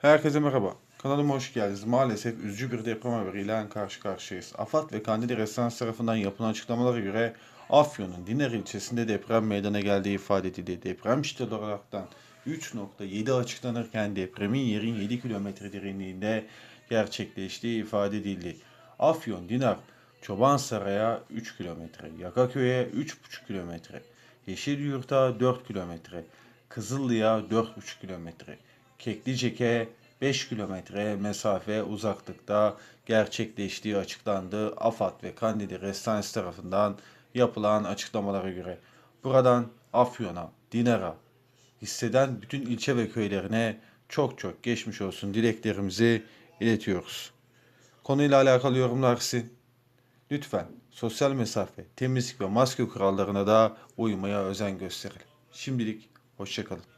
Herkese merhaba. Kanalıma hoş geldiniz. Maalesef üzücü bir deprem haberiyle karşı karşıyayız. AFAD ve Kandili Residans tarafından yapılan açıklamalara göre Afyon'un Diner ilçesinde deprem meydana geldiği ifade edildi. Deprem şiddeti olaraktan 3.7 açıklanırken depremin yerin 7 kilometre derinliğinde gerçekleştiği ifade edildi. Afyon, Dinar, Çobansaray'a 3 kilometre, Yakaköy'e 3,5 kilometre, Yeşilyurt'a 4 kilometre, Kızıllı'ya 4,5 kilometre, Keklicek'e 5 kilometre mesafe uzaklıkta gerçekleştiği açıklandı. AFAD ve Kandili Restans tarafından yapılan açıklamalara göre. Buradan Afyon'a, Dinar'a, hisseden bütün ilçe ve köylerine çok çok geçmiş olsun dileklerimizi iletiyoruz. Konuyla alakalı yorumlar sizin. Lütfen sosyal mesafe, temizlik ve maske kurallarına da uymaya özen gösterelim. Şimdilik hoşçakalın.